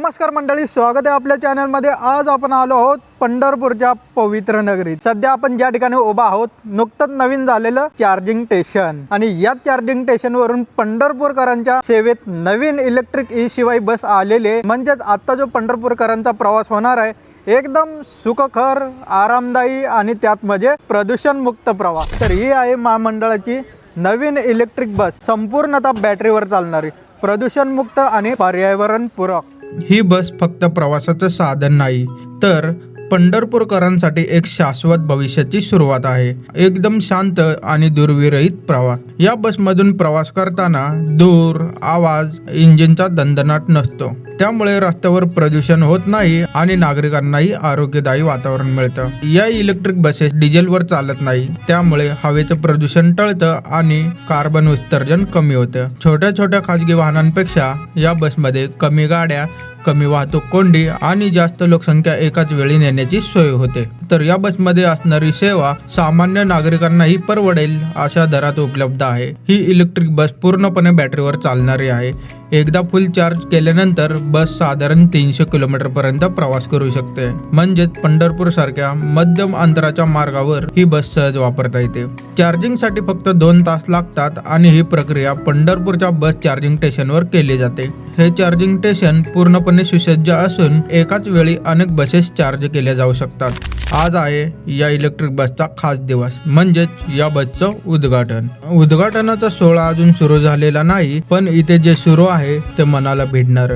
नमस्कार मंडळी स्वागत आहे आपल्या चॅनलमध्ये. आज आपण आलो आहोत पंढरपूरच्या पवित्र नगरीत. सध्या आपण ज्या ठिकाणी उभा आहोत नुकतंच नवीन झालेलं चार्जिंग स्टेशन आणि या चार्जिंग स्टेशन वरून पंढरपूरकरांच्या सेवेत नवीन इलेक्ट्रिक ई शिवाय बस आलेले म्हणजेच आता जो पंढरपूरकरांचा प्रवास होणार आहे एकदम सुखकर आरामदायी आणि त्यात म्हणजे प्रदूषण मुक्त प्रवास. तर ही आहे महामंडळाची नवीन इलेक्ट्रिक बस संपूर्णतः बॅटरीवर चालणारी. प्रदूषणमुक्त आणि पर्यावरणपूरक. ही बस फक्त प्रवासाचं साधन नाही तर पंढरपूरकरांसाठी एक शाश्वत भविष्याची सुरुवात आहे. एकदम शांत आणि दुर्विरहित प्रवास. या बसमधून प्रवास करताना धूर आवाज इंजिनचा दणदणाट नसतो. त्यामुळे रस्त्यावर प्रदूषण होत नाही आणि नागरिकांनाही आरोग्यदायी वातावरण मिळतं. या इलेक्ट्रिक बसेस डिझेलवर चालत नाही. त्यामुळे हवेचं प्रदूषण टळतं आणि कार्बन उत्सर्जन कमी होतं. छोट्या छोट्या खाजगी वाहनांपेक्षा या बसमध्ये कमी गाड्या कमी वाहतूक कोंडी आणि जास्त लोकसंख्या एकाच वेळी नेण्याची सोय होते. तर या बसमध्ये असणारी सेवा सामान्य नागरिकांनाही परवडेल अशा दरात उपलब्ध आहे. ही इलेक्ट्रिक बस पूर्णपणे बॅटरीवर चालणारी आहे. एकदा फुल चार्ज केल्यानंतर बस साधारण तीनशे किलोमीटर पर्यंत प्रवास करू शकते. म्हणजेच पंढरपूर सारख्या मध्यम अंतराच्या मार्गावर ही बस सहज वापरता येते. चार्जिंगसाठी फक्त दोन तास लागतात आणि ही प्रक्रिया पंढरपूरच्या बस चार्जिंग स्टेशनवर केली जाते. हे चार्जिंग स्टेशन पूर्णपणे सुसज्ज असून एकाच वेळी अनेक बसेस चार्ज केल्या जाऊ शकतात. आज आहे या इलेक्ट्रिक बसचा खास दिवस. म्हणजेच या बसचं उद्घाटन. उद्घाटनाचा सोहळा अजून सुरू झालेला नाही पण इथे जे सुरू आहे आहे ते मनाला भिडणार.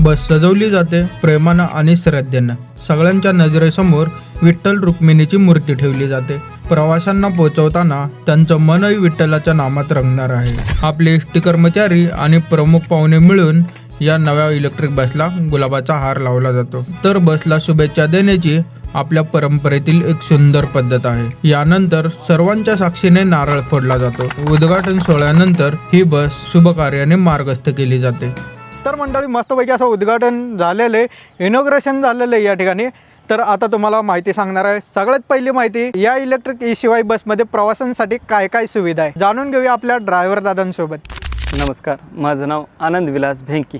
बस सजवली जाते प्रेमानं आणि श्रद्धेनं. सगळ्यांच्या नजरेसमोर विठ्ठल रुक्मिणीची मूर्ती ठेवली जाते. प्रवाशांना पोहोचवताना त्यांचं मनही विठ्ठलाच्या नामात रंगणार आहे. आपले एस टी कर्मचारी आणि प्रमुख पाहुणे मिळून या नव्या इलेक्ट्रिक बसला गुलाबाचा हार लावला जातो. तर बसला शुभेच्छा देण्याची आपल्या परंपरेतील एक सुंदर पद्धत आहे. यानंतर सर्वांच्या साक्षीने नारळ फोडला जातो. उद्घाटन सोहळ्यानंतर ही बस शुभ कार्याने मार्गस्थ केली जाते. तर मंडळी मस्तपैकी असं उद्घाटन झालेलं आहे. इनॉग्रेशन झालेलं आहे या ठिकाणी. तर आता तुम्हाला माहिती सांगणार आहे. सगळ्यात पहिली माहिती या इलेक्ट्रिक ई शिवाय बसमध्ये प्रवाशांसाठी काय काय सुविधा आहे? जाणून घेऊया आपल्या ड्रायव्हर दादांसोबत. नमस्कार. माझं नाव आनंद विलास भेंकी.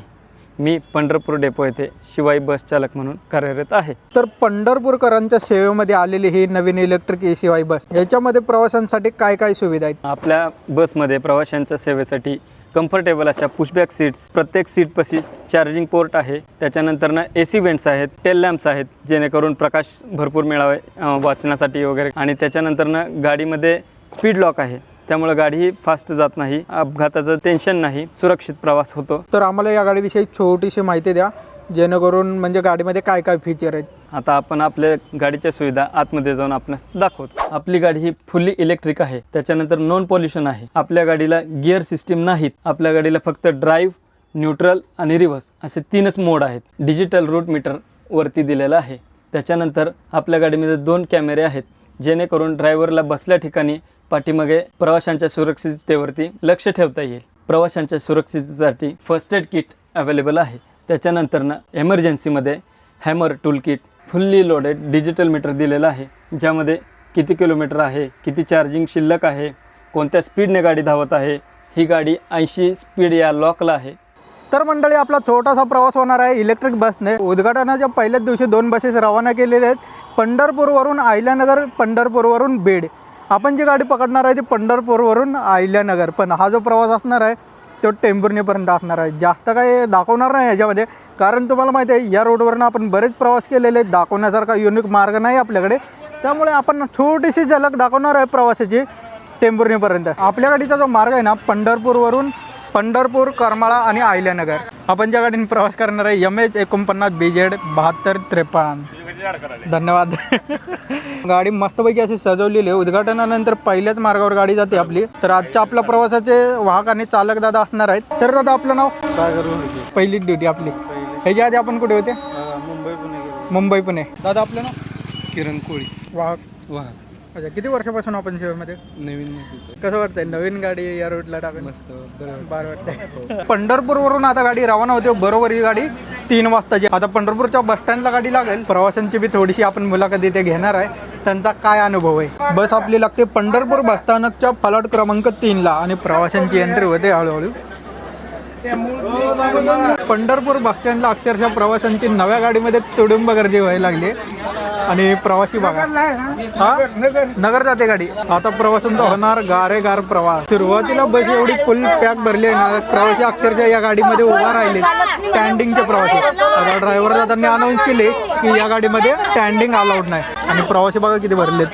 मी पंढरपूर डेपो येथे शिवाई बस चालक म्हणून कार्यरत आहे. तर पंढरपूरकरांच्या सेवेमध्ये आलेली ही नवीन electric A C Y bus याच्यामध्ये प्रवाशांसाठी काय काय सुविधा आहेत? आपल्या बसमध्ये प्रवाशांच्या सेवेसाठी कम्फर्टेबल अशा पुशबॅक सीट्स प्रत्येक सीटपाशी चार्जिंग पोर्ट आहे. त्याच्यानंतरनं ए सी वेंट्स आहेत टेल लॅम्प्स आहेत जेणेकरून प्रकाश भरपूर मिळावे वाचण्यासाठी वगैरे. आणि त्याच्यानंतरनं गाडीमध्ये स्पीड लॉक आहे. त्यामुळं गाडीही फास्ट जात नाही अपघाताचं टेन्शन नाही सुरक्षित प्रवास होतो. तर आम्हाला या गाडीविषयी छोटीशी माहिती द्या जेणेकरून म्हणजे गाडीमध्ये काय काय फीचर आहेत? आता आपण आपल्या गाडीच्या सुविधा आतमध्ये जाऊन आपणास दाखवतो. आपली गाडी ही फुल्ली इलेक्ट्रिक आहे. त्याच्यानंतर नॉन पॉल्युशन आहे. आपल्या गाडीला गिअर सिस्टीम नाहीत. आपल्या गाडीला फक्त ड्राईव्ह न्यूट्रल आणि रिव्हर्स असे तीनच मोड आहेत. डिजिटल रूट मीटर वरती दिलेलं आहे. त्याच्यानंतर आपल्या गाडीमध्ये दोन कॅमेरे आहेत. जेणेकरून ड्रायव्हरला बसल्या ठिकाणी पाठीमागे प्रवाशांच्या सुरक्षिततेवरती लक्ष ठेवता येईल. प्रवाशांच्या सुरक्षिततेसाठी फर्स्ट एड किट अवेलेबल आहे. त्याच्यानंतरनं एमर्जन्सीमध्ये hammer tool kit fully loaded digital meter दिलेलं आहे. ज्यामध्ये किती किलोमीटर आहे किती चार्जिंग शिल्लक आहे कोणत्या स्पीडने गाडी धावत आहे ही गाडी ऐंशी स्पीड या लॉकला आहे. तर मंडळी आपला छोटासा प्रवास होणार आहे इलेक्ट्रिक बसने उद्घाटनाच्या पहिल्याच दिवशी दोन बसेस रवाना केलेल्या आहेत. पंढरपूरवरून आयल्यानगर पंढरपूरवरून बीड. आपण जी गाडी पकडणार आहे ती पंढरपूरवरून अहिल्यानगर. पण हा जो प्रवास असणार आहे तो टेंभुर्णीपर्यंत असणार आहे. जास्त काही दाखवणार नाही याच्यामध्ये कारण तुम्हाला माहिती आहे या रोडवरनं आपण बरेच प्रवास केलेले आहेत. दाखवण्यासारखा युनिक मार्ग नाही आपल्याकडे. त्यामुळे आपण छोटीशी झलक दाखवणार आहे प्रवासाची टेंभुर्णीपर्यंत. आपल्या गाडीचा जो मार्ग आहे ना पंढरपूरवरून पंढरपूर करमाळा आणि आहिल्यानगर आपण ज्या गाडीने प्रवास करणार आहे यम एच एकोणपन्नास बी जेड बहात्तर त्रेपन्न. धन्यवाद. गाडी मस्तपैकी अशी सजवलेली आहे. उद्घाटनानंतर पहिल्याच मार्गावर गाडी जाते आपली. तर आजच्या आपल्या प्रवासाचे वाहक आणि चालक दादा असणार आहेत. तर दादा आपलं नाव? सागर पहिली ड्युटी आपली. ह्याच्या आधी आपण कुठे होते? मुंबई पुणे गेलो. मुंबई पुणे. दादा आपलं नाव? किरण कोळी. वाहक. वाह अच्छा किती वर्षापासून आपण सेवेमध्ये नवीन कसं वाटतंय? नवीन गाडी या रोडला टाकून? मस्त बरं बरं वाटतंय. पंढरपूरवरून आता गाडी रवाना होते. बरोबर ही गाडी तीन वाजताची आता पंढरपूरच्या बस स्टँडला गाडी लागेल. प्रवाशांची बी थोडीशी आपण मुलाखत इथे घेणार आहे. त्यांचा काय अनुभव आहे? बस आपली लागते पंढरपूर बसस्थानकच्या फलाट क्रमांक तीनला आणि प्रवाशांची एंट्री होते हळूहळू. पंढरपूर बस स्टँडला अक्षरशः प्रवाशांची नव्या गाडीमध्ये तुडुंब गर्दी व्हायला लागली आणि प्रवासी बघा. हा? नगर. जाते गाडी. आता प्रवासांचा होणार गारे गार प्रवास. सुरुवातीला बस एवढी फुल पॅक भरली आहे ना प्रवासी अक्षरशः या गाडीमध्ये उभा राहिले. स्टँडिंगचे प्रवासी. आता ड्रायव्हर दादांनी अनाऊन्स केले की या गाडीमध्ये स्टँडिंग अलाउड नाही. आणि प्रवासी बघा किती भरलेत.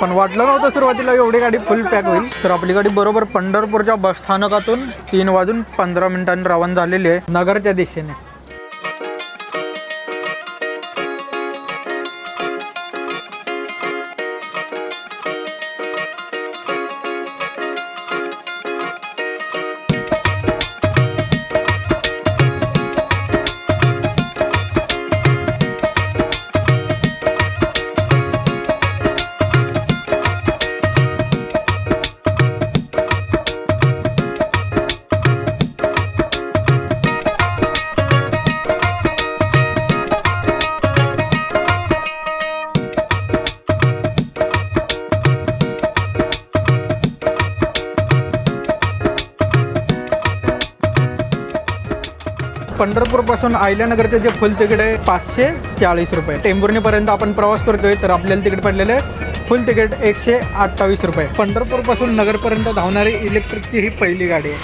पण वाटलं नव्हतं सुरुवातीला एवढी गाडी फुल पॅक होईल. तर आपली गाडी बरोबर पंढरपूरच्या बस स्थानकातून तीन वाजून पंधरा मिनिटांनी रवाना झालेली आहे नगरच्या दिशेने. पंढरपूरपासून आयल्यानगरचे जे फुल तिकीट आहे पाचशे चाळीस रुपये. टेंभुर्णीपर्यंत आपण प्रवास करतोय तर आपल्याला तिकीट पडलेलं आहे फुल तिकीट एकशे अठ्ठावीस रुपये. पंढरपूरपासून नगरपर्यंत धावणारी इलेक्ट्रिकची ही पहिली गाडी आहे.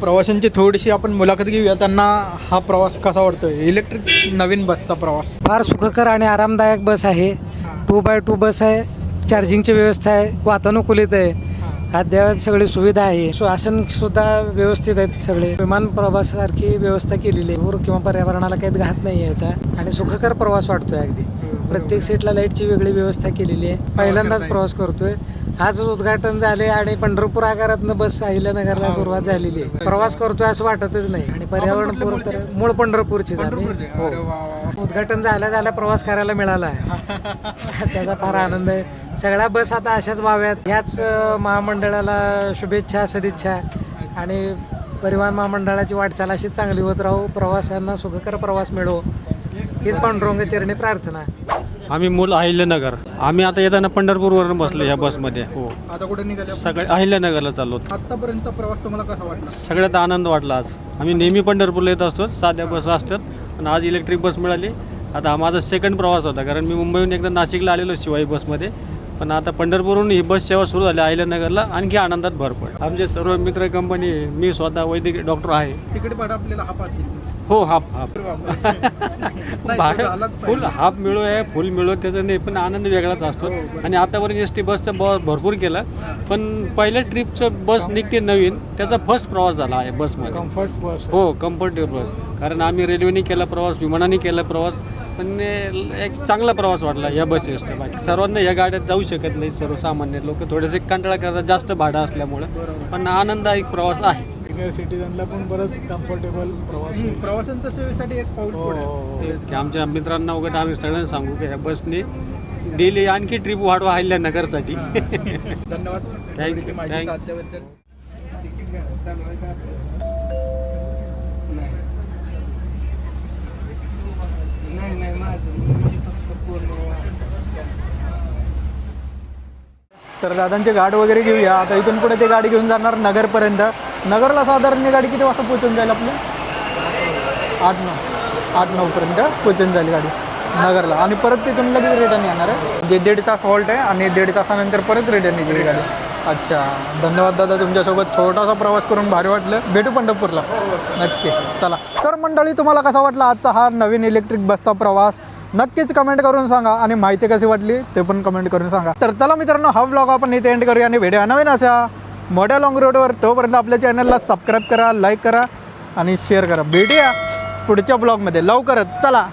प्रवाशांची थोडीशी आपण मुलाखत घेऊया. त्यांना हा प्रवास कसा वाटतोय? इलेक्ट्रिक नवीन बसचा प्रवास. फार सुखकर आणि आरामदायक बस आहे. टू बाय टू बस आहे. चार्जिंगची व्यवस्था आहे. वातानुकूलित आहे. अद्यावत सगळी सुविधा आहे. सो आसन सुद्धा व्यवस्थित आहेत सगळे. विमान प्रवासासारखी व्यवस्था केलेली आहे. पूर किंवा पर्यावरणाला काही घात नाही याचा. आणि सुखकर प्रवास वाटतोय अगदी. प्रत्येक सीटला लाईटची वेगळी व्यवस्था केलेली आहे. पहिल्यांदाच प्रवास करतोय. आज उद्घाटन झाले आणि पंढरपूर आगारातनं बस अहिल्यानगरला सुरुवात झालेली आहे. प्रवास करतोय असं वाटतच नाही. आणि पर्यावरण तर मूळ पंढरपूरचीच आम्ही. हो. उद्घाटन झाल्या झाल्या प्रवास करायला मिळाला आहे. त्याचा फार आनंद आहे. सगळ्या बस आता अशाच व्हाव्यात. ह्याच अं, महामंडळाला शुभेच्छा सदिच्छा. आणि परिवहन महामंडळाची वाटचाल अशीच चांगली होत राहू. प्रवाशांना सुखकर प्रवास मिळो. हीच पांडुरंग चरणी प्रार्थना. आम्ही मूल अहिल्यानगर. आम्ही आता येताना पंढरपूरवरून बसलो या बसमध्ये. हो. आता कुठे निघाले? सगळे अहिल्यानगरला चाललो आतापर्यंत प्रवास तुम्हाला कसा वाटला? सगळ्यात आनंद वाटला आज. आम्ही नेहमी पंढरपूरला येत असतो साध्या बस असतात आणि आज इलेक्ट्रिक बस मिळाली. आता हा माझा सेकंड प्रवास होता कारण मी मुंबईहून एकदा नाशिकला आलेलो शिवाई बसमध्ये पण आता पंढरपूरहून ही बस सेवा सुरू झाली अहिल्यानगरला आणखी आनंदात भर पड आमचे सर्व मित्र कंपनी मी स्वतः वैद्यकीय डॉक्टर आहे. तिकीट भाडं आपल्याला हा पाच हो हाफ हाफ. भाडं फुल हाफ मिळो आहे फुल मिळो त्याचं नाही पण आनंद वेगळाच असतो. आणि आतापर्यंत एस टी बसचं बस भरपूर केलं पण पहिल्या ट्रिपचं बस निघते नवीन त्याचा फर्स्ट प्रवास झाला आहे बसमध्ये. Comfort bus. हो कम्फर्टेबल बस. कारण आम्ही रेल्वेने केला प्रवास विमानाने केला प्रवास पण एक चांगला प्रवास वाटला या बसेस बाकी सर्वांना या गाड्यात जाऊ शकत नाही सर्वसामान्य लोक. थोडेसे कंटाळा करतात जास्त भाडं असल्यामुळं. पण आनंददायक प्रवास आहे. सिनियर सिटीजनला पण बरंच कम्फर्टेबल प्रवास होईल. प्रवासांच्या सेवेसाठी एक पाऊल हो, पुढे. हो, हो. की आमच्या मित्रांना वगैरे आम्ही सगळ्यांना सांगू की ह्या बसने डेली आणखी ट्रिप वाढवा अहिल्यानगरसाठी धन्यवाद. You, थोडीशी माहिती thank you. साधल्याबद्दल. तर दादांची गाड वगैरे घेऊया. आता इथून पुढे ते गाडी घेऊन जाणार नगरपर्यंत. नगरला साधारण गाडी किती वाजता पोहोचून जाईल आपली? आठ नऊ. आठ नऊपर्यंत पोहोचून जाईल गाडी. नगरला. आणि परत तिथून लगेच रिटर्न येणार आहे. जे दीड तास हॉल्ट आहे आणि दीड तासानंतर परत रिटर्न येते गाडी. अच्छा. धन्यवाद दादा तुमच्यासोबत. छोटासा प्रवास करून भारी वाटलं. भेटू पंढरपूरला. नक्की. चला. तर मंडळी तुम्हाला कसा वाटला आजचा हा नवीन इलेक्ट्रिक बसचा प्रवास? नक्कीच कमेंट करून सांगा. आणि माहिती कशी वाटली ते पण कमेंट करून सांगा. तर चला मित्रांनो हा ब्लॉग आपण इथे एंड करूया आणि व्हिडिओ नवीन अशा मोठ्या लॉंग रोडवर तोपर्यंत आपल्या चॅनलला सबस्क्राईब करा लाईक करा आणि शेअर करा. भेटूया पुढच्या ब्लॉगमध्ये लवकरच. चला.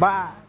बाय.